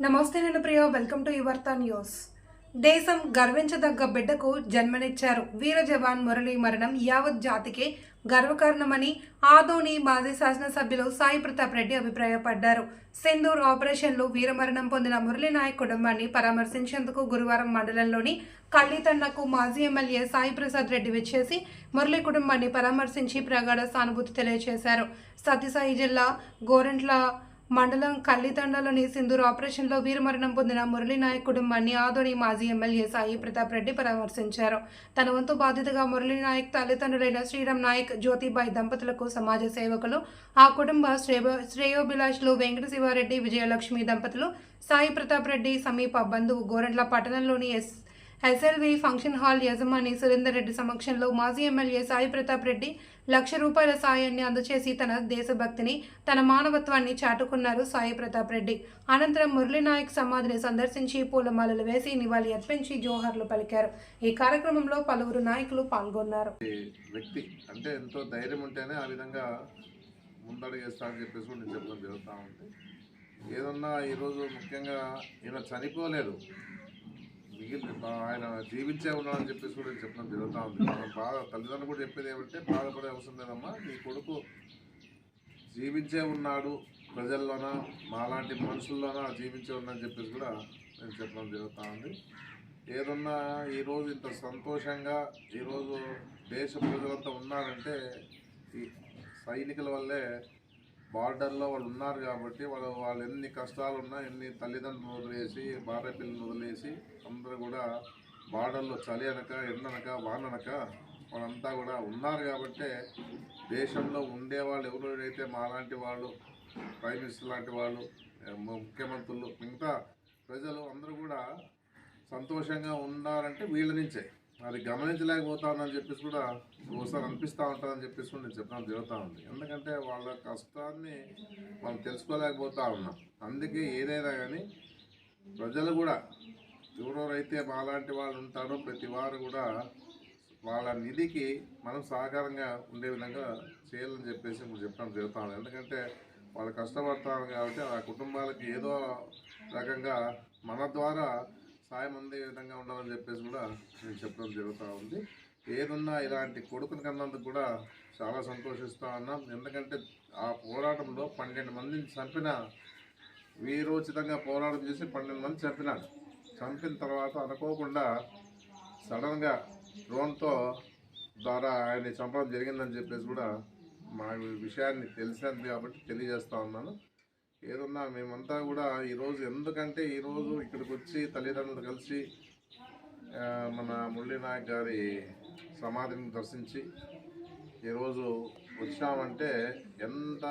నమస్తే నేను Priya welcome to యువర్త న్యూస్ దేశం గర్వించదగ్గ బిడ్డకు జన్మనిచ్చారు. వీర జవాన్ మురళి మరణం యావత్ జాతికి గర్వకారణమని ఆదోని మాజీ శాసనసభ్యులు సాయి ప్రతాప్ రెడ్డి అభిప్రాయపడ్డారు. సింధూర్ ఆపరేషన్లో వీరమరణం పొందిన మురళీ నాయక్ కుటుంబాన్ని పరామర్శించేందుకు గురువారం మండలంలోని కళ్ళితండకు మాజీ ఎమ్మెల్యే సాయి ప్రసాద్ రెడ్డి వచ్చేసి మురళి కుటుంబాన్ని పరామర్శించి ప్రగాఢ సానుభూతి తెలియజేశారు. సత్యసాయి జిల్లా గోరంట్ల మండలం కల్లితండలోని సింధూర్ ఆపరేషన్లో వీరమరణం పొందిన మురళీ నాయక్ కుటుంబాన్ని ఆదోని మాజీ ఎమ్మెల్యే సాయి ప్రతాప్ రెడ్డి పరామర్శించారు. తన వంతు బాధ్యతగా మురళీ నాయక్ తల్లిదండ్రులైన శ్రీరామ్ నాయక్ జ్యోతిబాయి దంపతులకు సమాజ సేవకులు ఆ కుటుంబ శ్రేయో శ్రేయోభిలాషులు వెంకట శివారెడ్డి విజయలక్ష్మి దంపతులు సాయి ప్రతాప్ రెడ్డి సమీప బంధువు గోరంట్ల పట్టణంలోని ఎస్ ఎస్ఎల్వి ఫంక్షన్ హాల్ యజమాని సురేందర్ రెడ్డి సమక్షంలో మాజీ ఎమ్మెల్యే సాయి ప్రతాప్ రెడ్డి లక్ష రూపాయల సాయాన్ని అందచేసి తన దేశభక్తిని తన మానవత్వాన్ని చాటుకున్నారు సాయి ప్రతాప్ రెడ్డి. అనంతరం మురళీనాయక్ సమాధిని సందర్శించి పూలమాలలు వేసి నివాళి అర్పించి జోహార్లు పలికారు. ఈ కార్యక్రమంలో పలువురు నాయకులు పాల్గొన్నారు. వ్యక్తి అంటే ఎంతో ధైర్యం ఉంటేనే ఆ విధంగా ముందడుగేస్తా చెప్పేసి నేను చెప్పడం జరుగుతూ ఉంది. ఏదన్నా ఈరోజు ముఖ్యంగా ఈయన చనిపోలేదు. మిగిలిన ఆయన జీవించే ఉన్నాడని చెప్పేసి కూడా నేను చెప్పడం జరుగుతూ ఉంది. మనం బాధ తల్లిదండ్రులు కూడా చెప్పేది ఏమంటే బాధపడే అవసరం లేదమ్మా నీ కొడుకు జీవించే ఉన్నాడు ప్రజల్లోన మాలాంటి మనుషుల్లోన జీవించే ఉన్నాడని చెప్పేసి కూడా నేను చెప్పడం జరుగుతూ ఉంది. ఏదన్నా ఈరోజు ఇంత సంతోషంగా ఈరోజు దేశ ప్రజలంతా ఉన్నారంటే ఈ సైనికుల వల్లే బార్డర్లో వాళ్ళు ఉన్నారు కాబట్టి వాళ్ళు వాళ్ళు ఎన్ని కష్టాలు ఉన్నా ఎన్ని తల్లిదండ్రులు వదిలేసి భార్య పిల్లలు వదిలేసి అందరూ కూడా బార్డర్లో చలి అనక ఎండనక వాననక వాళ్ళంతా కూడా ఉన్నారు కాబట్టే దేశంలో ఉండేవాళ్ళు ఎవరైతే మాలాంటి వాళ్ళు ప్రైమ్ మినిస్టర్ లాంటి వాళ్ళు ముఖ్యమంత్రులు మిగతా ప్రజలు అందరూ కూడా సంతోషంగా ఉన్నారంటే వీళ్ళ నుంచే. మరి గమనించలేకపోతానని చెప్పేసి కూడా ఒకసారి అనిపిస్తూ ఉంటుందని చెప్పేసి కూడా నేను చెప్పడం జరుగుతూ ఉంది. ఎందుకంటే వాళ్ళ కష్టాన్ని మనం తెలుసుకోలేకపోతా ఉన్నాం. అందుకే ఏదైనా కానీ ప్రజలు కూడా ఎవరెవరైతే మాలాంటి వాళ్ళు ఉంటారో ప్రతి వారు కూడా వాళ్ళ నిధికి మనం సహకారంగా ఉండే విధంగా చేయాలని చెప్పేసి ఇప్పుడు చెప్పడం జరుగుతూ ఉంది. ఎందుకంటే వాళ్ళు కష్టపడతారు కాబట్టి ఆ కుటుంబాలకి ఏదో రకంగా మన ద్వారా సాయం అందే విధంగా ఉండాలని చెప్పేసి కూడా నేను చెప్పడం జరుగుతూ ఉంది. ఏదున్నా ఇలాంటి కొడుకుని కన్నందుకు కూడా చాలా సంతోషిస్తూ ఉన్నాం. ఎందుకంటే ఆ పోరాటంలో పన్నెండు మందిని చంపిన వీరోచితంగా పోరాటం చేసి పన్నెండు మంది చంపినాడు. చంపిన తర్వాత అనుకోకుండా సడన్గా డ్రోన్తో ద్వారా ఆయన్ని చంపడం జరిగిందని చెప్పేసి కూడా మా విషయాన్ని తెలిసినది కాబట్టి తెలియజేస్తూ ఉన్నాను. ఏదన్నా మేమంతా కూడా ఈరోజు ఎందుకంటే ఈరోజు ఇక్కడికి వచ్చి తల్లిదండ్రులు కలిసి మన మురళీ నాయక్ గారి సమాధిని దర్శించి ఈరోజు వచ్చామంటే ఎంత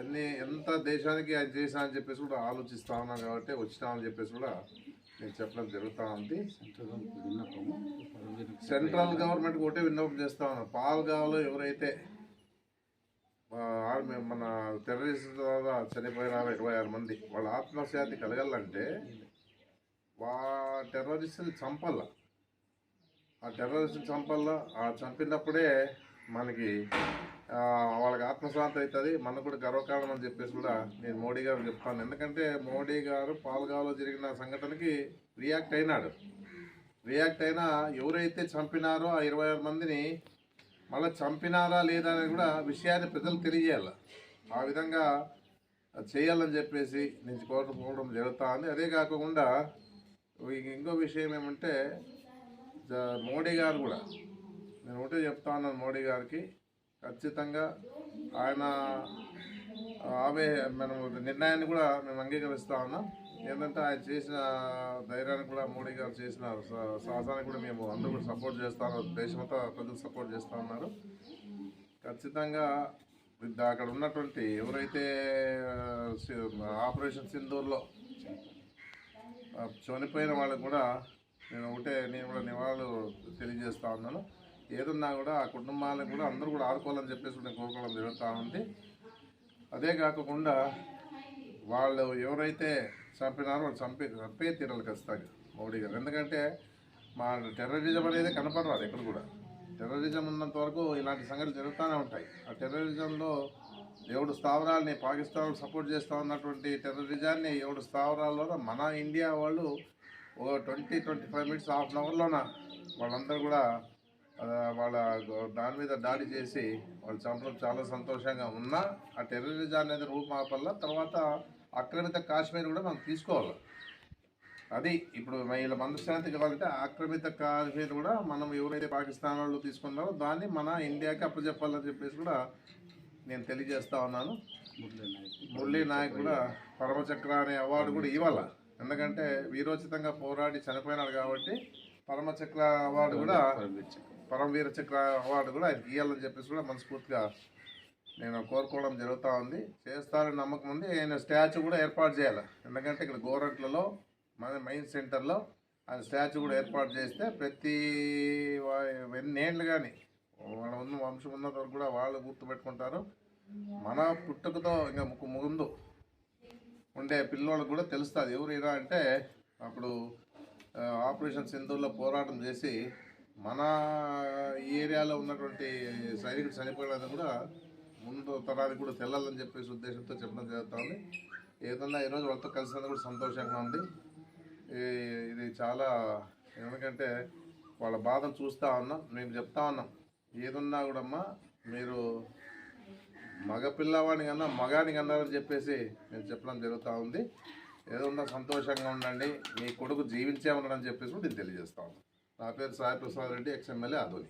ఎన్ని ఎంత దేశానికి ఆయన చేశా అని చెప్పేసి కూడా ఆలోచిస్తా ఉన్నాం కాబట్టి వచ్చినామని చెప్పేసి కూడా నేను చెప్పడం జరుగుతూ ఉంది. సెంట్రల్ గవర్నమెంట్ ఒకటే విన్నపం చేస్తా ఉన్నాం. పాల్గావ్లో ఎవరైతే ఆర్మీ మన టెర్రరిస్ట్ ద్వారా చనిపోయిన ఇరవై ఆరు మంది. వాళ్ళ ఆత్మశాంతి కలగాలంటే వా టెర్రరిస్ట్ని చంపాల ఆ టెర్రరిస్ట్ని చంపాల ఆ చంపినప్పుడే మనకి వాళ్ళకి ఆత్మశాంతి అవుతుంది మనకు కూడా గర్వకారణం అని చెప్పేసి కూడా నేను మోడీ గారు చెప్తాను. ఎందుకంటే మోడీ గారు పాల్గావ్లో జరిగిన సంఘటనకి రియాక్ట్ అయినాడు. రియాక్ట్ అయినా ఎవరైతే చంపినారో ఆ ఇరవై ఆరు మందిని మళ్ళీ చంపినారా లేదా అనేది కూడా విషయాన్ని ప్రజలు తెలియజేయాలి. ఆ విధంగా చేయాలని చెప్పేసి నేను కోరుకోవడం జరుగుతూ ఉంది అదే కాకుండా ఇంకో విషయం ఏమంటే మోడీ గారు కూడా నేను ఒకటే చెప్తా ఉన్నాను మోడీ గారికి ఖచ్చితంగా ఆయన ఆమె మనం నిర్ణయాన్ని కూడా మేము అంగీకరిస్తా ఉన్నాం. ఏంటంటే ఆయన చేసిన ధైర్యానికి కూడా మోడీ గారు చేసిన సాహసానికి కూడా మేము అందరూ కూడా సపోర్ట్ చేస్తాము దేశమంతా ప్రజలు సపోర్ట్ చేస్తూ ఉన్నారు. ఖచ్చితంగా అక్కడ ఉన్నటువంటి ఎవరైతే ఆపరేషన్ సింధూర్లో చనిపోయిన వాళ్ళకు కూడా నేను ఒకటే నేను కూడా నివాళులు తెలియజేస్తా ఉన్నాను. ఏదన్నా కూడా ఆ కుటుంబాలకు కూడా అందరూ కూడా ఆడుకోవాలని చెప్పేసి నేను కోరుకోవడం జరుగుతూ ఉంది. అదే కాకుండా వాళ్ళు ఎవరైతే చంపినారో వాళ్ళు చంపే చంపే తీరాలి ఖచ్చితంగా మోడీ గారు. ఎందుకంటే మా టెర్రరిజం అనేది కనపడరాదు ఎక్కడ కూడా. టెర్రరిజం ఉన్నంత వరకు ఇలాంటి సంఘటనలు జరుగుతూనే ఉంటాయి. ఆ టెర్రరిజంలో ఏడు స్థావరాల్ని పాకిస్తాన్ సపోర్ట్ చేస్తూ ఉన్నటువంటి టెర్రరిజాన్ని ఏడు స్థావరాల్లో మన ఇండియా వాళ్ళు ఒక twenty twenty five minutes half an అవర్లోన వాళ్ళందరూ కూడా వాళ్ళ దాని మీద దాడి చేసి వాళ్ళు చంపడం చాలా సంతోషంగా ఉన్నా ఆ టెర్రరిజం అనేది రూపుమాపల్ల. తర్వాత ఆక్రమిత కాశ్మీర్ కూడా మనం తీసుకోవాలి. అది ఇప్పుడు వీళ్ళ మనశ్శాంతి కావాలంటే ఆక్రమిత కాశ్మీర్ కూడా మనం ఎవరైతే పాకిస్తాన్ వాళ్ళు తీసుకున్నారో దాన్ని మన ఇండియాకి అప్పచెప్పాలని చెప్పేసి కూడా నేను తెలియజేస్తా ఉన్నాను. మురళీ నాయక్ కూడా పరమచక్ర అనే అవార్డు కూడా ఇవ్వాల. ఎందుకంటే వీరోచితంగా పోరాడి చనిపోయినాడు కాబట్టి పరమచక్ర అవార్డు కూడా పరమవీర చక్ర అవార్డు కూడా ఆయనకి ఇవ్వాలని చెప్పేసి కూడా మనస్ఫూర్తిగా నేను కోరుకోవడం జరుగుతూ ఉంది. చేస్తారని నమ్మకం ఉంది. ఆయన స్టాచ్యూ కూడా ఏర్పాటు చేయాలి. ఎందుకంటే ఇక్కడ గోరంట్లలో మన మెయిన్ సెంటర్లో ఆయన స్టాచ్యూ కూడా ఏర్పాటు చేస్తే ప్రతి వా- ఎన్నేళ్ళు కానీ వాళ్ళ ఉన్న వంశం ఉన్నంత వరకు కూడా వాళ్ళు గుర్తుపెట్టుకుంటారు మన పుట్టుకతో ఇంకా ముక్కు ముందు ఉండే పిల్లోళ్ళకి కూడా తెలుస్తుంది. ఎవరైనా అంటే అప్పుడు ఆపరేషన్ సింధూర్లో పోరాటం చేసి మన ఏరియాలో ఉన్నటువంటి సైనికుడు చనిపోయినది కూడా ముందు తరానికి కూడా తెల్లాలని చెప్పేసి ఉద్దేశంతో చెప్పడం జరుగుతుంది. ఏదన్నా ఈరోజు వాళ్ళతో కలిసినందుకు కూడా సంతోషంగా ఉంది. ఈ- ఇది చాలా ఎందుకంటే వాళ్ళ బాధను చూస్తూ ఉన్నాం మేము చెప్తా ఉన్నాం. ఏదున్నా కూడమ్మా మీరు మగ పిల్లవాడిని కన్నా మగాని కన్నారని చెప్పేసి నేను చెప్పడం జరుగుతూ ఉంది. ఏదన్నా సంతోషంగా ఉండండి మీ కొడుకు జీవించే ఉండడం చెప్పేసి కూడా నేను తెలియజేస్తా ఉన్నాను. నా పేరు సాయి ప్రసాద్ రెడ్డి ఎక్స్ఎమ్మెల్యే ఆధోని